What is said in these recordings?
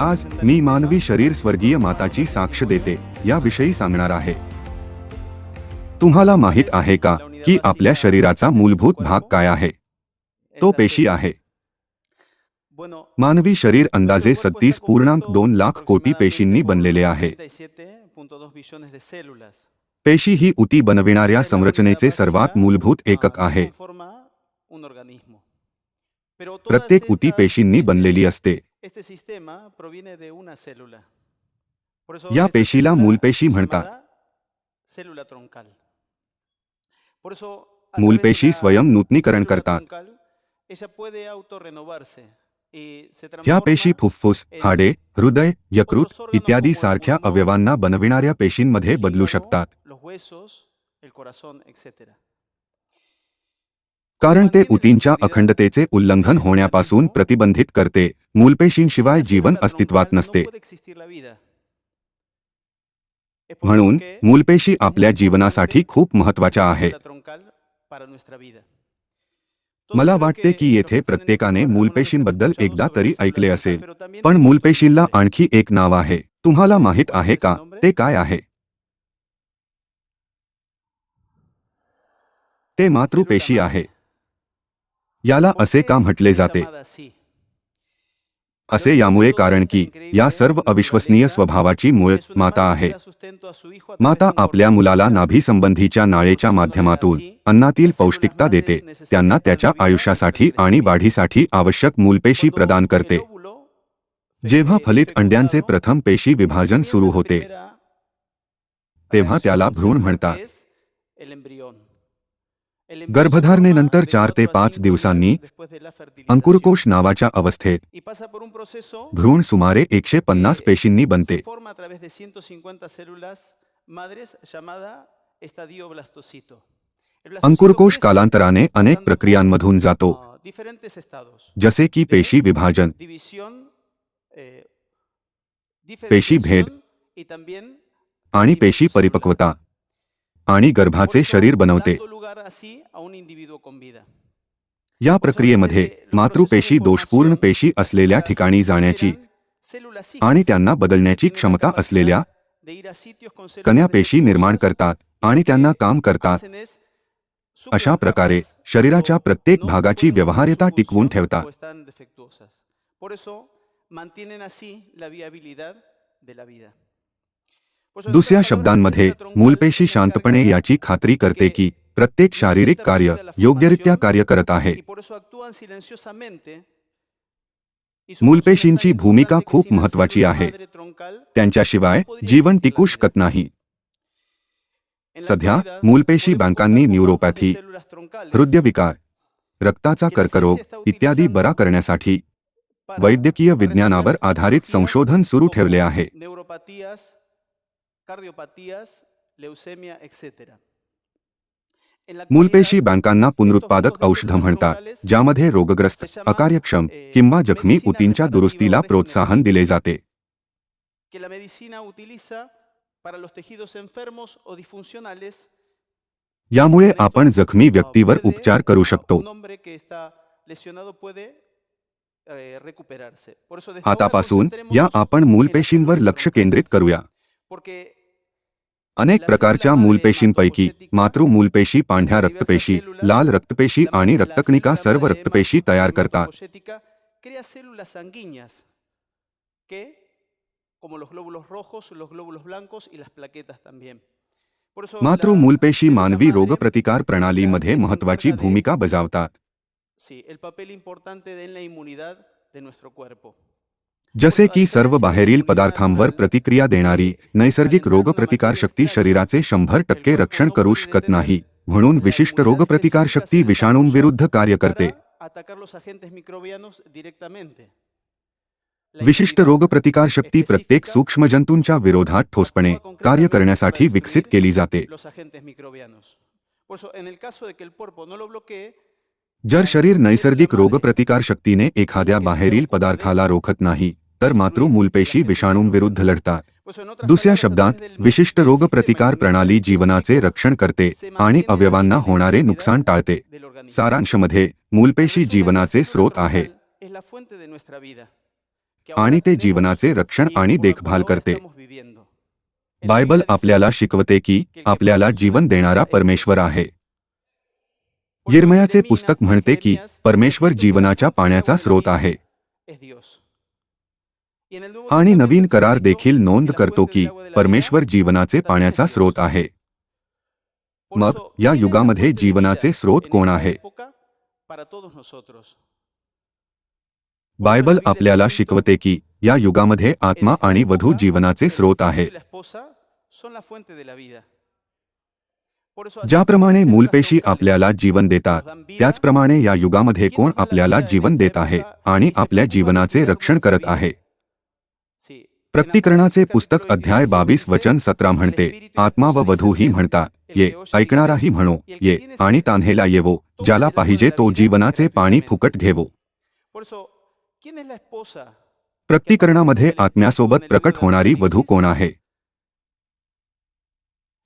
आज मी मानवी शरीर स्वर्गीय माताची साक्ष देते याविषयी सांगणार आहे. तुम्हाला माहीत आहे का की आपल्या शरीराचा मूलभूत भाग काय आहे? तो पेशी आहे. मानवी शरीर अंदाजे सत्तीस पूर्णांक दोन लाख कोटी पेशींनी बनलेले आहे. पेशी ही उती बनविणाऱ्या संरचनेचे सर्वात मूलभूत एकक आहे. प्रत्येक उती पेशींनी बनलेली असते. या पेशीला मूलपेशी म्हणतात मूलपेशी स्वयं नूतनीकरण करतात ह्या पेशी फुफ्फुस हाडे हृदय यकृत इत्यादी सारख्या अवयवांना बनविणाऱ्या पेशींमध्ये बदलू शकतात कारण ते उतींच्या अखंडतेचे उल्लंघन होण्यापासून प्रतिबंधित करते मूलपेशींशिवाय जीवन अस्तित्वात नसते. म्हणून मूलपेशी आपल्या जीवनासाठी खूप महत्त्वाच्या आहेत मला वाटते की येथे प्रत्येकाने मूलपेशींबद्दल एकदा तरी ऐकले असेल पण मूलपेशींला आणखी एक नाव आहे. तुम्हाला माहीत आहे का? ते काय आहे? ते मातृपेशी आहे. याला असे का म्हटले जाते? असे यामुळे कारण की या सर्व अविश्वसनीय स्वभावाची मूळ माता आहे. माता आपल्या मुलाला नाभी संबंधीच्या नाळेच्या माध्यमातून अन्नातील पौष्टिकता देते. त्यांना त्याच्या आयुष्यासाठी आणि वाढीसाठी आवश्यक मूलपेशी प्रदान करते. जेव्हा फलित अंड्यांचे प्रथम पेशी विभाजन सुरू होते तेव्हा त्याला भ्रूण म्हणतात. गर्भधारणेनंतर चार ते पाच दिवसांनी अंकुरकोश नावाच्या अवस्थेत भ्रूण सुमारे एकशे पन्नास पेशींनी बनते. अंकुरकोश कालांतराने अनेक प्रक्रियांमधून जातो. जसे की पेशी विभाजन. पेशी भेद. आणि पेशी परिपक्वता. आणि गर्भाचे शरीर बनवते. या प्रक्रियेमध्ये मातृपेशी दोषपूर्ण पेशी असलेल्या ठिकाणी जाण्याची आणि त्यांना बदलण्याची क्षमता असलेल्या कन्या पेशी निर्माण करतात आणि त्यांना काम करतात. अशा प्रकारे शरीराच्या प्रत्येक भागाची व्यवहार्यता टिकवून ठेवतात. दुसऱ्या शब्दांमध्ये मूलपेशी शांतपणे याची खात्री करते की प्रत्येक शारीरिक कार्य योग्यरित्या कार्य करत आहे. मूलपेशींची भूमिका खूप महत्वाची आहे. त्यांच्याशिवाय जीवन टिकू शकत नाही. सध्या मूलपेशी बँकांनी न्यूरोपॅथी हृदयविकार रक्ताचा कर्करोग इत्यादी बरा करण्यासाठी वैद्यकीय विज्ञानावर आधारित संशोधन सुरू ठेवले आहे. मूलपेशी बँकांना पुनरुत्पादक औषध म्हणतात ज्यामध्ये रोगग्रस्त अकार्यक्षम किंवा जखमी उतींच्या दुरुस्तीला प्रोत्साहन दिले जाते यामुळे आपण जखमी व्यक्तीवर उपचार करू शकतो आतापासून या आपण मूलपेशींवर लक्ष केंद्रित करूया अनेक प्रकारच्या मूलपेशींपैकी मातृ मूलपेशी पांढऱ्या रक्तपेशी लाल रक्तपेशी आणि रक्तकणिका सर्व रक्तपेशी तयार करतात. मातृ मूलपेशी मानवी रोगप्रतिकार प्रणालीमध्ये महत्वाची भूमिका बजावतात. जसे की सर्व बाहेरील पदार्थांवर प्रतिक्रिया देणारी नैसर्गिक रोगप्रतिकारशक्ती शरीराचे शंभर टक्के रक्षण करू शकत नाही म्हणून विशिष्ट रोगप्रतिकारशक्ती विषाणूंविरुद्ध कार्य करते. विशिष्ट रोगप्रतिकारशक्ती प्रत्येक सूक्ष्मजंतूंच्या विरोधात ठोसपणे कार्य करण्यासाठी विकसित केली जाते. जर शरीर नैसर्गिक रोगप्रतिकारशक्तीने एखाद्या बाहेरील पदार्थाला रोखत नाही तर मातृ मूलपेशी विषाणूंविरुद्ध लढतात. दुसऱ्या शब्दात विशिष्ट रोगप्रतिकार प्रणाली जीवनाचे रक्षण करते आणि अवयवांना होणारे नुकसान टाळते. सारांशमध्ये मूलपेशी जीवनाचे स्रोत आहे. आणि ते जीवनाचे रक्षण आणि देखभाल करते. बायबल आपल्याला शिकवते की आपल्याला जीवन देणारा परमेश्वर आहे. यिर्मयाचे पुस्तक म्हणते की परमेश्वर जीवनाच्या पाण्याचा स्रोत आहे. आणि नवीन करार देखील नोंद करतो की परमेश्वर जीवनाचे पाण्याचा स्रोत आहे. मग या युगामध्ये जीवनाचे स्रोत कोण आहे? बायबल आपल्याला शिकवते की या युगामध्ये आत्मा आणि वधू जीवनाचे स्रोत आहे. ज्याप्रमाणे मूलपेशी आपल्याला जीवन देतात, त्याचप्रमाणे या युगामध्ये कोण आपल्याला जीवन देत आहे आणि आपल्या जीवनाचे रक्षण करत आहे. प्रकटीकरणाचे पुस्तक अध्याय बावीस, वचन सतरा म्हणते, आत्मा व वधू ही म्हणतात, ये ऐकणाराही म्हणो, ये आणि तान्हेला येवो, ज्याला पाहिजे तो जीवनाचे पाणी फुकट घेवो. प्रकटीकरणामध्ये आत्म्यासोबत प्रकट होणारी वधू कोण आहे?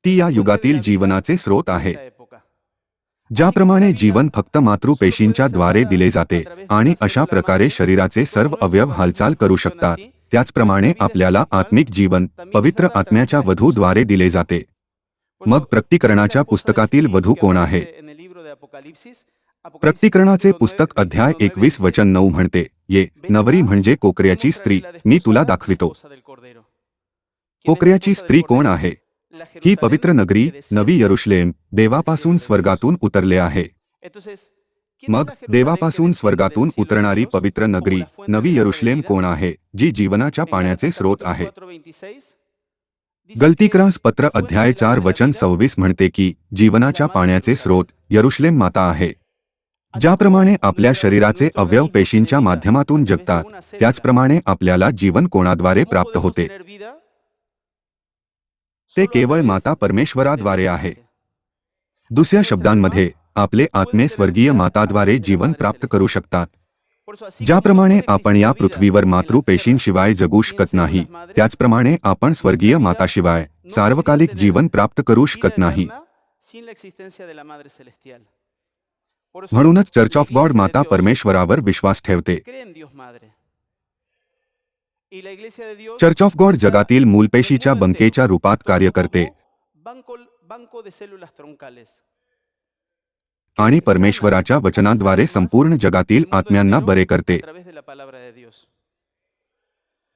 ती या युगातील जीवनाचे स्रोत आहे. ज्याप्रमाणे जीवन फक्त मातृपेशींच्या द्वारे दिले जाते आणि अशा प्रकारे शरीराचे सर्व अवयव हालचाल करू शकतात. त्याचप्रमाणे आपल्याला आत्मिक जीवन पवित्र आत्म्याच्या वधूद्वारे दिले जाते. मग प्रकटीकरणाच्या पुस्तकातील वधू कोण आहे? प्रकटीकरणाचे पुस्तक अध्याय एकवीस वचन नऊ म्हणते ये नवरी म्हणजे कोकऱ्याची स्त्री मी तुला दाखवितो. कोकऱ्याची स्त्री कोण आहे? ही पवित्र नगरी नवी यरुशलेम देवापासून स्वर्गातून उतरले आहे. मग देवापासून स्वर्गातून उतरणारी पवित्र नगरी नवी यरुशलेम कोण आहे? जी जीवनाच्या पाण्याचे स्रोत आहे. गलतीक्रास पत्र अध्याय चार वचन सव्वीस म्हणते की जीवनाच्या पाण्याचे स्रोत यरुशलेम माता आहे. ज्याप्रमाणे आपल्या शरीराचे अवयव पेशींच्या माध्यमातून जगतात. त्याचप्रमाणे आपल्याला जीवन कोणाद्वारे प्राप्त होते? ते केवळ माता परमेश्वराद्वारे आहे. दुसऱ्या शब्दांमध्ये आपले आत्मे स्वर्गीय माताद्वारे जीवन प्राप्त करू शकतात. ज्याप्रमाणे आपण या पृथ्वीवर मातृपेशींशिवाय जगू शकत नाही त्याचप्रमाणे आपण स्वर्गीय माताशिवाय सार्वकालिक जीवन प्राप्त करू शकत नाही. म्हणूनच चर्च ऑफ गॉड माता परमेश्वरावर विश्वास ठेवते. चर्च ऑफ गॉड जगातील मूलपेशीच्या बंकेच्या रूपात कार्य करते. आणि परमेश्वराच्या वचनाद्वारे संपूर्ण जगातील आत्म्यांना बरे करते.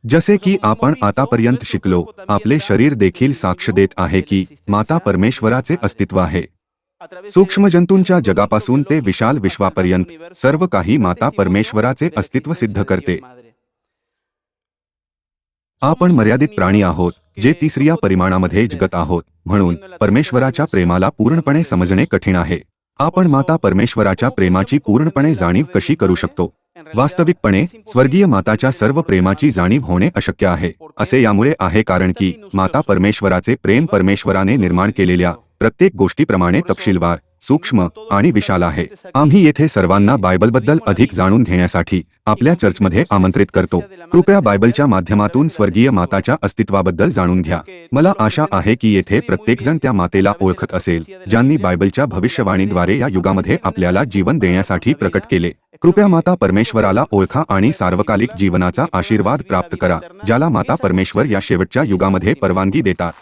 जसे की आपण आतापर्यंत शिकलो आपले शरीर देखील साक्ष देत आहे की माता परमेश्वराचे अस्तित्व आहे. सूक्ष्म जंतूंच्या जगापासून ते विशाल विश्वापर्यंत सर्व काही माता परमेश्वराचे अस्तित्व सिद्ध करते. आपण मर्यादित प्राणी आहोत जे तिसऱ्या परिमाणामध्ये जगत आहोत म्हणून परमेश्वराच्या प्रेमाला पूर्णपणे समजणे कठीण आहे. आपण माता परमेश्वराच्या प्रेमाची पूर्णपणे जाणीव कशी करू शकतो? वास्तविकपणे स्वर्गीय माताच्या सर्व प्रेमाची जाणीव होणे अशक्य आहे. असे यामुळे आहे कारण की माता परमेश्वराचे प्रेम परमेश्वराने निर्माण केलेल्या प्रत्येक गोष्टीप्रमाणे तपशीलवार सूक्ष्म आणि विशाल आहे. आम्ही येथे सर्वांना बायबलबद्दल अधिक जाणून घेण्यासाठी आपल्या चर्चमध्ये आमंत्रित करतो. कृपया बायबलच्या माध्यमातून स्वर्गीय माताच्या अस्तित्वाबद्दल जाणून घ्या. मला आशा आहे की येथे प्रत्येकजण त्या मातेला ओळखत असेल ज्यांनी बायबलच्या भविष्यवाणीद्वारे या युगामध्ये आपल्याला जीवन देण्यासाठी प्रकट केले. कृपया माता परमेश्वराला ओळखा आणि सार्वकालिक जीवनाचा आशीर्वाद प्राप्त करा ज्याला माता परमेश्वर या शेवटच्या युगामध्ये परवानगी देतात.